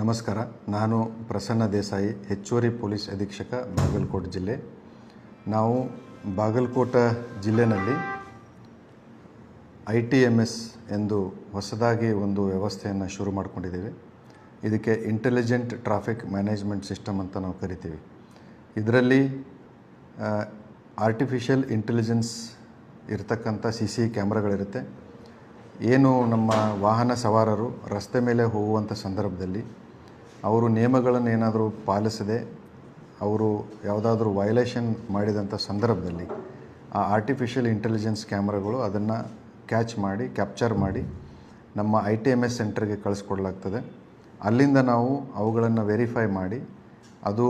ನಮಸ್ಕಾರ. ನಾನು ಪ್ರಸನ್ನ ದೇಸಾಯಿ, ಹೆಚ್ಚುವರಿ ಪೊಲೀಸ್ ಅಧೀಕ್ಷಕ, ಬಾಗಲಕೋಟೆ ಜಿಲ್ಲೆ. ನಾವು ಬಾಗಲಕೋಟೆ ಜಿಲ್ಲೆಯಲ್ಲಿ ಐ ಟಿ ಎಂ ಎಸ್ ಎಂದು ಹೊಸದಾಗಿ ಒಂದು ವ್ಯವಸ್ಥೆಯನ್ನು ಶುರು ಮಾಡಿಕೊಂಡಿದ್ದೇವೆ. ಇದಕ್ಕೆ ಇಂಟೆಲಿಜೆಂಟ್ ಟ್ರಾಫಿಕ್ ಮ್ಯಾನೇಜ್ಮೆಂಟ್ ಸಿಸ್ಟಮ್ ಅಂತ ನಾವು ಕರಿತೀವಿ. ಇದರಲ್ಲಿ ಆರ್ಟಿಫಿಷಿಯಲ್ ಇಂಟೆಲಿಜೆನ್ಸ್ ಇರತಕ್ಕಂಥ ಸಿ ಸಿ ಕ್ಯಾಮ್ರಾಗಳಿರುತ್ತೆ. ಏನು ನಮ್ಮ ವಾಹನ ಸವಾರರು ರಸ್ತೆ ಮೇಲೆ ಹೋಗುವಂಥ ಸಂದರ್ಭದಲ್ಲಿ ಅವರು ನಿಯಮಗಳನ್ನು ಏನಾದರೂ ಪಾಲಿಸದೆ ಅವರು ಯಾವುದಾದ್ರೂ ವಯಲೇಷನ್ ಮಾಡಿದಂಥ ಸಂದರ್ಭದಲ್ಲಿ ಆ ಆರ್ಟಿಫಿಷಿಯಲ್ ಇಂಟೆಲಿಜೆನ್ಸ್ ಕ್ಯಾಮ್ರಾಗಳು ಅದನ್ನು ಕ್ಯಾಚ್ ಮಾಡಿ ಕ್ಯಾಪ್ಚರ್ ಮಾಡಿ ನಮ್ಮ ಐ ಟಿ ಎಂ ಎಸ್ ಸೆಂಟರ್ಗೆ ಕಳಿಸ್ಕೊಡ್ಲಾಗ್ತದೆ. ಅಲ್ಲಿಂದ ನಾವು ಅವುಗಳನ್ನು ವೆರಿಫೈ ಮಾಡಿ, ಅದು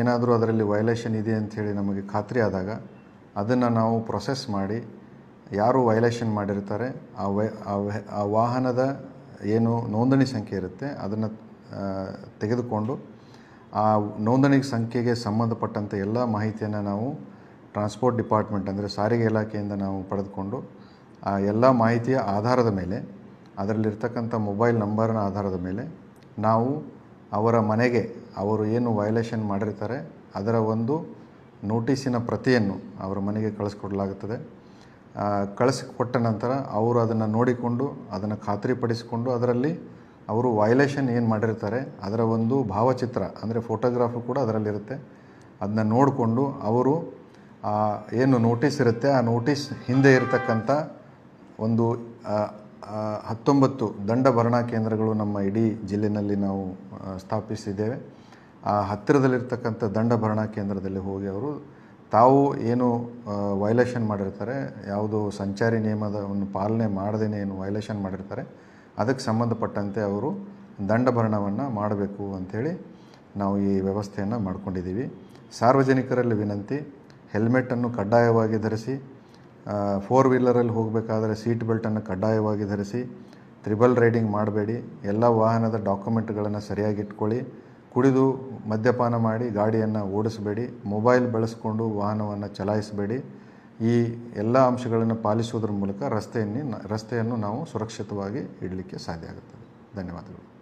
ಏನಾದರೂ ಅದರಲ್ಲಿ ವಯಲೇಷನ್ ಇದೆ ಅಂಥೇಳಿ ನಮಗೆ ಖಾತ್ರಿ ಆದಾಗ ಅದನ್ನು ನಾವು ಪ್ರೊಸೆಸ್ ಮಾಡಿ, ಯಾರು ವಯಲೇಷನ್ ಮಾಡಿರ್ತಾರೆ ಆ ವೈ, ಆ ವಾಹನದ ಏನು ನೋಂದಣಿ ಸಂಖ್ಯೆ ಇರುತ್ತೆ, ಅದನ್ನು ತೆಗೆದುಕೊಂಡು ಆ ನೋಂದಣಿ ಸಂಖ್ಯೆಗೆ ಸಂಬಂಧಪಟ್ಟಂಥ ಎಲ್ಲ ಮಾಹಿತಿಯನ್ನು ನಾವು ಟ್ರಾನ್ಸ್ಪೋರ್ಟ್ ಡಿಪಾರ್ಟ್ಮೆಂಟ್ ಅಂದರೆ ಸಾರಿಗೆ ಇಲಾಖೆಯಿಂದ ನಾವು ಪಡೆದುಕೊಂಡು ಆ ಎಲ್ಲ ಮಾಹಿತಿಯ ಆಧಾರದ ಮೇಲೆ, ಅದರಲ್ಲಿರ್ತಕ್ಕಂಥ ಮೊಬೈಲ್ ನಂಬರ್ನ ಆಧಾರದ ಮೇಲೆ ನಾವು ಅವರ ಮನೆಗೆ ಅವರು ಏನು ವಯೋಲೇಷನ್ ಮಾಡಿರ್ತಾರೆ, ಅದರ ಒಂದು ನೋಟಿಸಿನ ಪ್ರತಿಯನ್ನು ಅವರ ಮನೆಗೆ ಕಳಿಸ್ಕೊಡಲಾಗುತ್ತದೆ. ಕಳಿಸಿಕೊಟ್ಟ ನಂತರ ಅವರು ಅದನ್ನು ನೋಡಿಕೊಂಡು, ಅದನ್ನು ಖಾತ್ರಿಪಡಿಸಿಕೊಂಡು ಅದರಲ್ಲಿ ಅವರು ವಯಲೇಷನ್ ಏನು ಮಾಡಿರ್ತಾರೆ, ಅದರ ಒಂದು ಭಾವಚಿತ್ರ, ಅಂದರೆ ಫೋಟೋಗ್ರಾಫು ಕೂಡ ಅದರಲ್ಲಿರುತ್ತೆ. ಅದನ್ನ ನೋಡಿಕೊಂಡು ಅವರು ಏನು ನೋಟಿಸ್ ಇರುತ್ತೆ, ಆ ನೋಟಿಸ್ ಹಿಂದೆ ಇರತಕ್ಕಂಥ ಒಂದು ಹತ್ತೊಂಬತ್ತು ದಂಡ ಭರಣಾ ಕೇಂದ್ರಗಳು ನಮ್ಮ ಇಡೀ ಜಿಲ್ಲೆಯಲ್ಲಿ ನಾವು ಸ್ಥಾಪಿಸಿದ್ದೇವೆ. ಆ ಹತ್ತಿರದಲ್ಲಿರ್ತಕ್ಕಂಥ ದಂಡ ಭರಣಾ ಕೇಂದ್ರದಲ್ಲಿ ಹೋಗಿ ಅವರು ತಾವು ಏನು ವೈಲೇಷನ್ ಮಾಡಿರ್ತಾರೆ, ಯಾವುದು ಸಂಚಾರಿ ನಿಯಮದ ಒಂದು ಪಾಲನೆ ಮಾಡದೇ ಏನು ವೈಲೇಷನ್ ಮಾಡಿರ್ತಾರೆ ಅದಕ್ಕೆ ಸಂಬಂಧಪಟ್ಟಂತೆ ಅವರು ದಂಡಭರಣವನ್ನು ಮಾಡಬೇಕು ಅಂಥೇಳಿ ನಾವು ಈ ವ್ಯವಸ್ಥೆಯನ್ನು ಮಾಡಿಕೊಂಡಿದ್ದೀವಿ. ಸಾರ್ವಜನಿಕರಲ್ಲಿ ವಿನಂತಿ, ಹೆಲ್ಮೆಟನ್ನು ಕಡ್ಡಾಯವಾಗಿ ಧರಿಸಿ ಫೋರ್ ವೀಲರಲ್ಲಿ ಹೋಗಬೇಕಾದ್ರೆ ಸೀಟ್ ಬೆಲ್ಟನ್ನು ಕಡ್ಡಾಯವಾಗಿ ಧರಿಸಿ ತ್ರಿಬಲ್ ರೈಡಿಂಗ್ ಮಾಡಬೇಡಿ, ಎಲ್ಲ ವಾಹನದ ಡಾಕ್ಯುಮೆಂಟ್ಗಳನ್ನು ಸರಿಯಾಗಿ ಇಟ್ಕೊಳ್ಳಿ, ಕುಡಿದು ಮದ್ಯಪಾನ ಮಾಡಿ ಗಾಡಿಯನ್ನು ಓಡಿಸಬೇಡಿ ಮೊಬೈಲ್ ಬಳಸಿಕೊಂಡು ವಾಹನವನ್ನು ಚಲಾಯಿಸಬೇಡಿ ಈ ಎಲ್ಲ ಅಂಶಗಳನ್ನು ಪಾಲಿಸುವುದರ ಮೂಲಕ ರಸ್ತೆಯನ್ನು ರಸ್ತೆಯನ್ನು ನಾವು ಸುರಕ್ಷಿತವಾಗಿ ಇಡಲಿಕ್ಕೆ ಸಾಧ್ಯ ಆಗುತ್ತದೆ. ಧನ್ಯವಾದಗಳು.